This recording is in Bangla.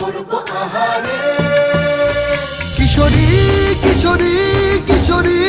করব আহারে। কিশোরী কিশোরী কিশোরী।